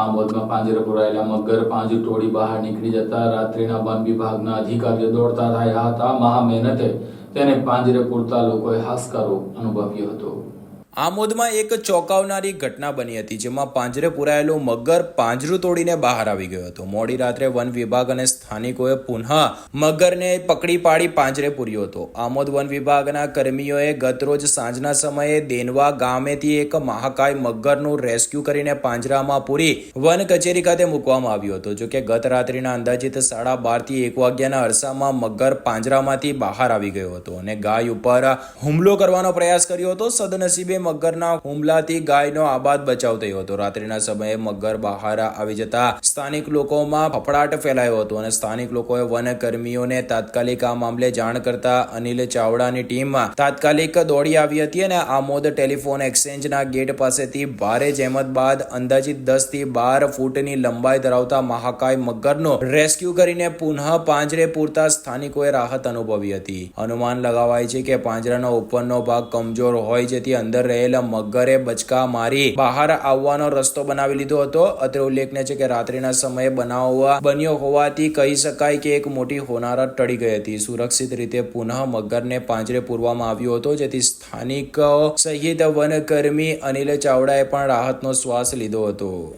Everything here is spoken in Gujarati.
આમોદમાં પાંજરે પુરાયેલા મગર પાંજુ ટોળી બહાર નીકળી જતા રાત્રિના વન વિભાગના અધિકારીઓ દોડતા થયા હતા. મહા મહેનતે તેને પાંજરે પૂરતા લોકોએ હાશકારો અનુભવ્યો હતો. આમોદમાં એક ચોંકાવનારી ઘટના બની હતી, જેમાં પાંજરે પુરાયેલું મગર પાંજરું તોડીને બહાર આવી ગયો હતો. મોડી રાત્રે વન વિભાગ અને સ્થાનિકોએ પુનઃ મગરને પકડી પાડી પાંજરે પૂર્યો હતો. આમોદ વન વિભાગના કર્મીઓએ ગતરોજ સાંજના સમયે દેનવા ગામેથી એક મહાકાય મગરનું રેસ્ક્યુ કરીને પાંજરામાં પૂરી વન કચેરી ખાતે મૂકવામાં આવ્યો હતો. જોકે ગત રાત્રિના અંદાજિત સાડા બારથી એક વાગ્યાના અરસામાં મગર પાંજરામાંથી બહાર આવી ગયો હતો અને ગાય ઉપર હુમલો કરવાનો પ્રયાસ કર્યો હતો. સદનસીબે મગરના હુમલાથી ગાયનો આબાદ બચાવ થયો હતો. રાત્રિના સમયે મગર બહાર આવી જતા સ્થાનિક લોકોમાં ફફડાટ ફેલાયો હતો અને સ્થાનિક લોકોએ વન કર્મીઓને તાત્કાલિક આ મામલે જાણ કરતા અનિલ ચાવડાની ટીમ તાત્કાલિક દોડી આવી હતી અને આમોદ ટેલિફોન એક્સચેન્જના ગેટ પાસેથી ભારે જહેમત બાદ અંદાજિત દસથી બાર ફૂટની લંબાઈ ધરાવતા મહાકાય મગરનો રેસ્ક્યુ કરીને પુનઃ પાંજરે પૂરતા સ્થાનિકોએ રાહત અનુભવી હતી. અનુમાન લગાવાય છે કે પાંજરાનો ઉપરનો ભાગ કમજોર હોય જેથી અંદર રહેલા મગરે બચકા મારી બહાર આવવાનો રસ્તો બનાવી લીધો હતો. અત્રે ઉલ્લેખનીય છે કે રાત્રિના સમયે બનાવ બન્યો હોવાથી કહી શકાય કે એક મોટી હોનારત ટળી ગઈ હતી. સુરક્ષિત રીતે પુનઃ મગરને પાંજરે પૂરવામાં આવ્યો હતો, જેથી સ્થાનિકો સહિત વનકર્મી અનિલ ચાવડાએ પણ રાહતનો શ્વાસ લીધો હતો.